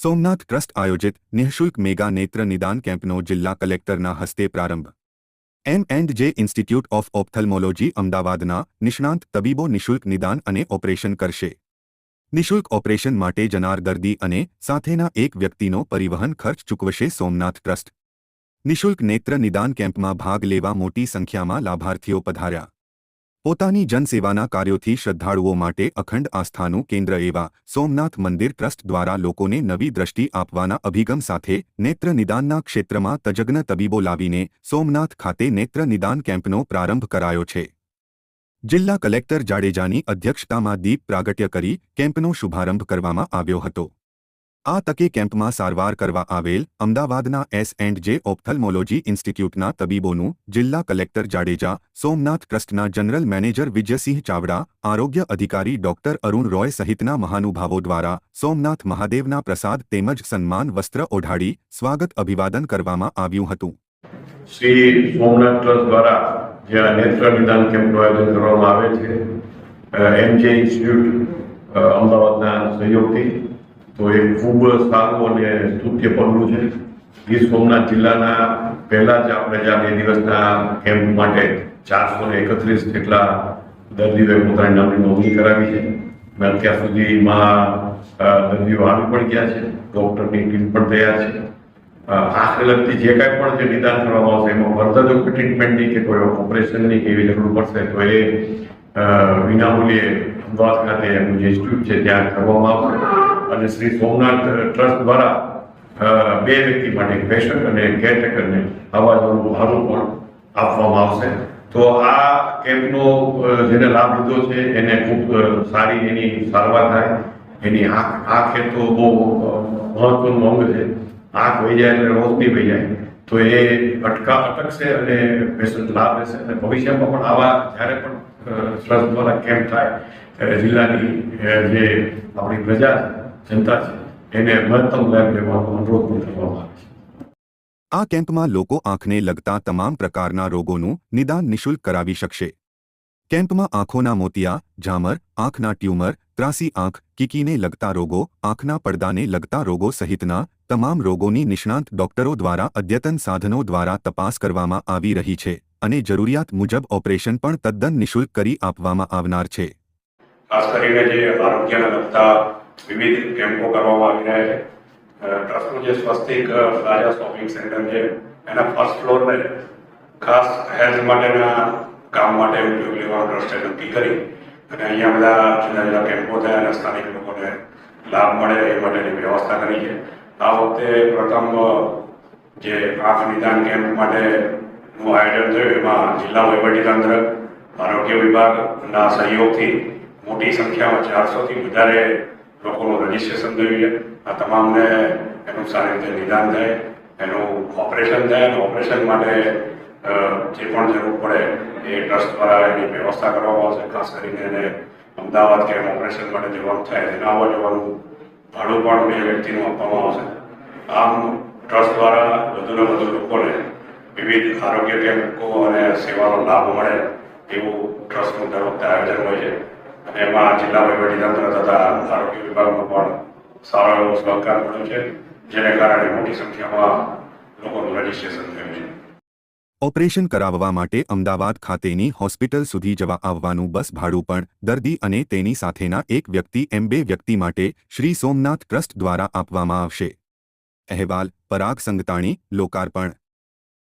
Somnath trust આયોજિત નિઃશુલ્ક mega નેત્ર નિદાન કેમ્પનો જિલ્લા કલેક્ટરના હસ્તે પ્રારંભ. M and J institute of ophthalmology અમદાવાદના નિષ્ણાંત તબીબો નિઃશુલ્ક નિદાન અને ઓપરેશન કરશે. નિઃશુલ્ક ઓપરેશન માટે જનાર દર્દી અને સાથેના એક વ્યક્તિનો પરિવહન ખર્ચ ચૂકવશે સોમનાથ ટ્રસ્ટ. નિઃશુલ્ક નેત્ર નિદાન કેમ્પમાં ભાગ લેવા મોટી સંખ્યામાં લાભાર્થીઓ પધાર્યા. પોતાની જનસેવાના કાર્યોથી શ્રદ્ધાળુઓ માટે અખંડ આસ્થાનું કેન્દ્ર એવા સોમનાથ મંદિર ટ્રસ્ટ દ્વારા લોકોને નવી દ્રષ્ટિ આપવાના અભિગમ સાથે નેત્ર નિદાનના ક્ષેત્રમાં તજજ્ઞ તબીબો લાવીને સોમનાથ ખાતે નેત્ર નિદાન કેમ્પનો પ્રારંભ કરાયો છે. જિલ્લા કલેક્ટર જાડેજાની અધ્યક્ષતામાં દીપ પ્રાગટ્ય કરી કેમ્પનો શુભારંભ કરવામાં આવ્યો હતો. આ તકે કેમ્પમાં સારવાર કરવા આવેલ અમદાવાદના એસ એન્ડ જે ઓપ્થલ્મોલોજી ઇન્સ્ટિટ્યૂટના તબીબોનું જિલ્લા કલેક્ટર જાડેજા, સોમનાથ ટ્રસ્ટના જનરલ મેનેજર વિજયસિંહ ચાવડા, આરોગ્ય અધિકારી ડોક્ટર અરુણ રોય સહિતના મહાનુભાવો દ્વારા સોમનાથ મહાદેવના પ્રસાદ તેમજ સન્માન વસ્ત્ર ઓઢાડી સ્વાગત અભિવાદન કરવામાં આવ્યું હતું. શ્રી સોમનાથ ટ્રસ્ટ દ્વારા જ્યાં નેત્ર નિદાન કેમ્પનું આયોજન કરવામાં આવે છે એમજે ઇન્સ્ટિટ્યૂટ અમદાવાદના સહયોગથી તો એ ખૂબ સારું અને સ્તુત્ય પગલું છે. ગીર સોમનાથ જિલ્લાના પહેલા જ આપણે જે આ બે દિવસના કેમ્પ માટે ચારસો ને એકત્રીસ જેટલા દર્દીઓએ પોતાની નામની નોંધણી કરાવી છે. અને અત્યાર સુધીમાં દર્દીઓ આવી પણ ગયા છે. ડૉક્ટરની ટીમ પણ તૈયાર છે. આંખને લગતી જે કાંઈ પણ જે નિદાન કરવામાં આવશે, એમાં ફર્ધર જો ટ્રીટમેન્ટની કે કોઈ ઓપરેશનની કે એવી જરૂર પડશે, તો એ વિનામૂલ્યે અમદાવાદ ખાતે એમનું જે ઇન્સ્ટિટ્યૂટ છે, ત્યાં કરવામાં આવશે. અને શ્રી સોમનાથ ટ્રસ્ટ દ્વારા બે વ્યક્તિ માટે પેશન્ટ અને કેરટેકરને આવા જવાનું ભાડું પણ આપવામાં આવશે. તો આ કેમ્પનો જેને લાભ લીધો છે, એને ખૂબ સારી એની સારવાર થાય. એની આંખ આંખ એ તો બહુ મહત્વનું અંગ છે. આંખ વહી જાય એટલે રોશની વહી જાય. તો એ અટકા, અટકશે અને પેશન્ટ લાભ લેશે. અને ભવિષ્યમાં પણ આવા જ્યારે પણ ટ્રસ્ટ દ્વારા કેમ્પ થાય, ત્યારે જિલ્લાની જે આપણી પ્રજા છે આ કેમ્પમાં લોકો આંખને લગતા તમામ પ્રકારના રોગોનું નિદાન નિઃશુલ્ક કરાવી શકશે. કેમ્પમાં આંખોના મોતિયા, ઝામર, આંખના ટ્યુમર, ત્રાસી આંખ, કિકીને લગતા રોગો, આંખના પડદાને લગતા રોગો સહિતના તમામ રોગોની નિષ્ણાંત ડોક્ટરો દ્વારા અદ્યતન સાધનો દ્વારા તપાસ કરવામાં આવી રહી છે અને જરૂરિયાત મુજબ ઓપરેશન પણ તદ્દન નિઃશુલ્ક કરી આપવામાં આવનાર છે. ખાસ કરીને જે આરોગ્યને લગતા વિવિધ કેમ્પો કરવામાં આવી રહ્યા છે. ટ્રસ્ટનું જે સ્વસ્તિક રાજા શોપિંગ સેન્ટર છે, એના ફર્સ્ટ ફ્લોરને ખાસ હેલ્થ માટેના કામ માટે ઉપયોગ લેવાનું ટ્રસ્ટે નક્કી કરી અને અહીંયા બધા જુદા જુદા કેમ્પો થયા અને સ્થાનિક લોકોને લાભ મળે એ માટેની વ્યવસ્થા કરી છે. આ વખતે પ્રથમ જે આંખ નિદાન કેમ્પ માટેનું આયોજન થયું, એમાં જિલ્લા વહીવટીતંત્ર આરોગ્ય વિભાગના સહયોગથી મોટી સંખ્યામાં ચારસોથી વધારે લોકોનું રજીસ્ટ્રેશન થયું છે આ તમામને એનું સારી રીતે નિદાન થાય એનું ઓપરેશન થાય અને ઓપરેશન માટે જે પણ જરૂર પડે એ ટ્રસ્ટ દ્વારા એની વ્યવસ્થા કરવામાં આવશે ખાસ કરીને એને અમદાવાદ કે ઓપરેશન માટે જવાનું થાય એના આવવા જવાનું ભાડું પણ બે વ્યક્તિનું આપવામાં આવશે આમ ટ્રસ્ટ દ્વારા વધુને વધુ લોકોને વિવિધ આરોગ્ય કેમ્પો અને સેવાનો લાભ મળે એવું ટ્રસ્ટનું દર વખતે આયોજન હોય છે એમાં જિલ્લા વહીવટીતંત્ર તથા આરોગ્ય વિભાગનો પણ સારો એવો સહકાર મળ્યો છે, જેને કારણે મોટી સંખ્યામાં લોકોનું રજીસ્ટ્રેશન થયું છે. ઓપરેશન કરાવવા માટે અમદાવાદ ખાતેની હોસ્પિટલ સુધી જવા આવવાનું બસ ભાડું પણ દર્દી અને તેની સાથેના એક વ્યક્તિ એમ બે વ્યક્તિ માટે શ્રી સોમનાથ ટ્રસ્ટ દ્વારા આપવામાં આવશે. અહેવાલ, પરાગ સંગતાણી, લોકાર્પણ.